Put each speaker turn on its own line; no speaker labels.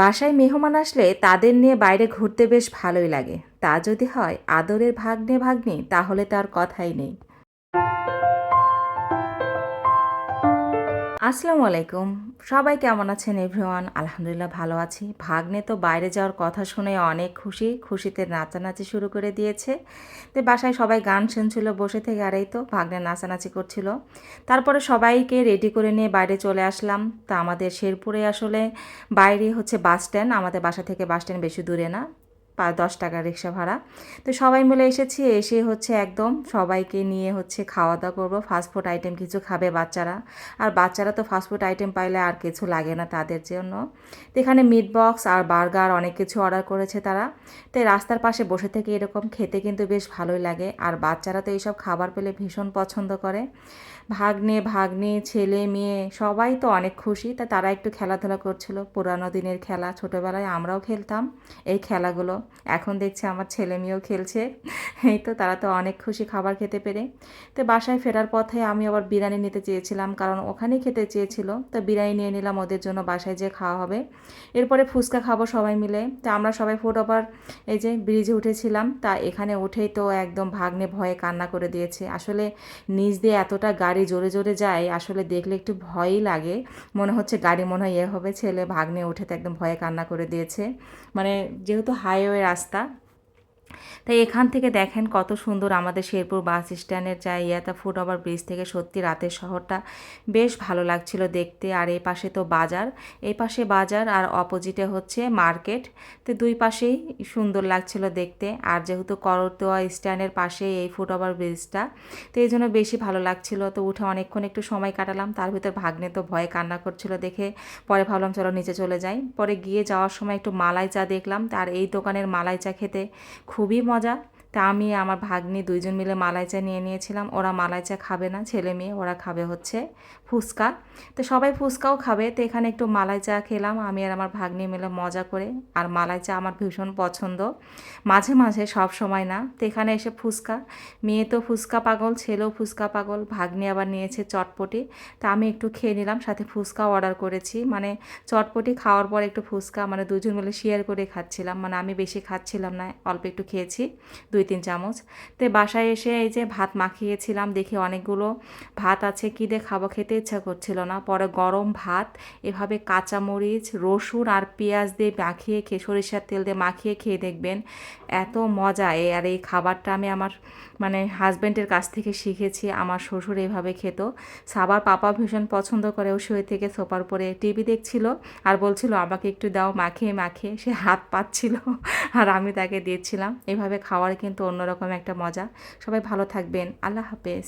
বাসায় মেহমান আসলে তাদের নিয়ে বাইরে ঘুরতে বেশ ভালোই লাগে। তা যদি হয়, আদরের ভাগ্নে ভাগ্নি তাহলে তার কথাই নেই। আসসালামু আলাইকুম। সবাই কেমন আছেন এভরিওয়ান? আলহামদুলিল্লাহ ভালো আছি। ভাগ্নে তো বাইরে যাওয়ার কথা শুনে অনেক খুশি। খুশিতে নাচানাচি শুরু করে দিয়েছে। তো বাসায় সবাই গান শুনছিল, বসে থেকে আর এই তো ভাগ্নে নাচানাচি করছিল। তারপরে সবাইকে রেডি করে নিয়ে বাইরে চলে আসলাম। তা আমাদের শেরপুরে আসলে বাইরে হচ্ছে বাস স্ট্যান্ড আমাদের বাসা থেকে বাস স্ট্যান্ড বেশি দূরে না। দশ টাকা রিক্সা ভাড়া। তো সবাই মিলে এসেছি, এসে হচ্ছে একদম সবাইকে নিয়ে হচ্ছে খাওয়া দাওয়া করব ফাস্টফুড আইটেম কিছু খাবে বাচ্চারা। আর বাচ্চারা তো ফাস্টফুড আইটেম পাইলে আর কিছু লাগে না তাদের জন্য। তো এখানে মিট বক্স আর বার্গার অনেক কিছু অর্ডার করেছে তারা। তো রাস্তার পাশে বসে থেকে এরকম খেতে কিন্তু বেশ ভালোই লাগে। আর বাচ্চারা তো এইসব খাবার পেলে ভীষণ পছন্দ করে। ভাগ্নে ভাগ্নে, ছেলে, মেয়ে সবাই তো অনেক খুশি। তা তারা একটু খেলাধুলা করছিল। পুরানো দিনের খেলা। ছোটোবেলায় আমরাও খেলতাম এই খেলাগুলো। এখন দেখছি আমার ছেলে মেয়েও খেলছে। এই তো তারা তো অনেক খুশি খাবার খেতে পেরে। তো বাসায় ফেরার পথে আমি আবার বিরিয়ানি নিতে চেয়েছিলাম, কারণ ওখানেই খেতে চেয়েছিল। তো বিরিয়ানি নিয়ে নিলাম, ওদের জন্য বাসায় যে খাওয়া হবে। এরপরে ফুচকা খাব সবাই মিলে। তা আমরা সবাই ফুট ওভার এই যে ব্রিজে উঠেছিলাম, তা এখানে উঠেই তো একদম ভাগ্নে ভয়ে কান্না করে দিয়েছে। আসলে নিচ দিয়ে এতটা গাড়ি জোরে জোরে যায়, আসলে দেখলে একটু ভয়ই লাগে। মনে হচ্ছে গাড়ি মনে হয় ইয়ে হবে, ছেলে ভাগ্নে উঠে তো একদম ভয়ে কান্না করে দিয়েছে। মানে যেহেতু হাইওয়ে রাস্তা তাই এখান থেকে দেখেন কত সুন্দর আমাদের শেরপুর বাস স্ট্যান্ডের যা ইয়াতা ফুট ওভার ব্রিজ থেকে সত্যি রাতের শহরটা বেশ ভালো লাগছিল দেখতে। আর এই পাশে তো বাজার, এই পাশে বাজার আর অপোজিটে হচ্ছে মার্কেট। তো দুই পাশেই সুন্দর লাগছিল দেখতে। আর যেহেতু করতোয়া স্ট্যান্ডের পাশে এই ফুট ওভার ব্রিজটা, তো এই জন্য বেশি ভালো লাগছিল। তো উঠে অনেকক্ষণ একটু সময় কাটালাম, তার ভিতর ভাগ্নে তো ভয়ে কান্না করছিল দেখে পরে ভাবলাম চলো নিচে চলে যাই। পরে গিয়ে যাওয়ার সময় একটু মালাই চা দেখলাম। আর এই দোকানের মালাই চা খেতে খুবই মজা। তা আমি আমার ভাগ্নি দুইজন মিলে মালাই চা নিয়ে নিয়েছিলাম। ওরা মালাই চা খাবে না, ছেলে মেয়ে, ওরা খাবে হচ্ছে ফুচকা। তো সবাই ফুচকাও খাবে। তো এখানে একটু মালাই চা খেলাম। আমি আর আমার ভাগ্নি মিলে মজা করে। আর মালাই চা আমার ভীষণ পছন্দ। মাঝে মাঝে, সব সময় না। তো এখানে এসে ফুচকা। মেয়ে তো ফুচকা পাগল, ছেলেও ফুচকা পাগল। ভাগ্নি আবার নিয়েছে চটপটি। তা আমি একটু খেয়ে নিলাম, সাথে ফুচকা অর্ডার করেছি। মানে চটপটি খাওয়ার পর একটু ফুচকা মানে দুজন মিলে শেয়ার করে খাচ্ছিলাম। মানে আমি বেশি খাচ্ছিলাম না, অল্প একটু খেয়েছি। দুই তিন চামচ। তো বাসায় এসে এই যে ভাত মাখিয়েছিলাম, দেখি অনেকগুলো ভাত আছে, কী দিয়ে খাব খেতে ইচ্ছা করছিল না। পরে গরম ভাত, এভাবে কাঁচামরিচ, রসুন আর পেঁয়াজ দিয়ে মাখিয়ে খেয়ে সরিষার তেল দিয়ে মাখিয়ে খেয়ে দেখবেন এত মজা। এ আর এই খাবারটা আমি আমার মানে হাজব্যান্ডের কাছ থেকে শিখেছি, আমার শ্বশুর এইভাবে খেত। সাবার পাপা ভীষণ পছন্দ করে, ও শুয়ে থেকে সোপার পরে টিভি দেখছিল আর বলছিল, আমাকে একটু দাও, মাখিয়ে মাখিয়ে। সে হাত পাচ্ছিল আর আমি তাকে দিয়েছিলাম এভাবে খাওয়ার কিন্তু অন্যরকম একটা মজা। সবাই ভালো থাকবেন। আল্লাহ হাফেজ।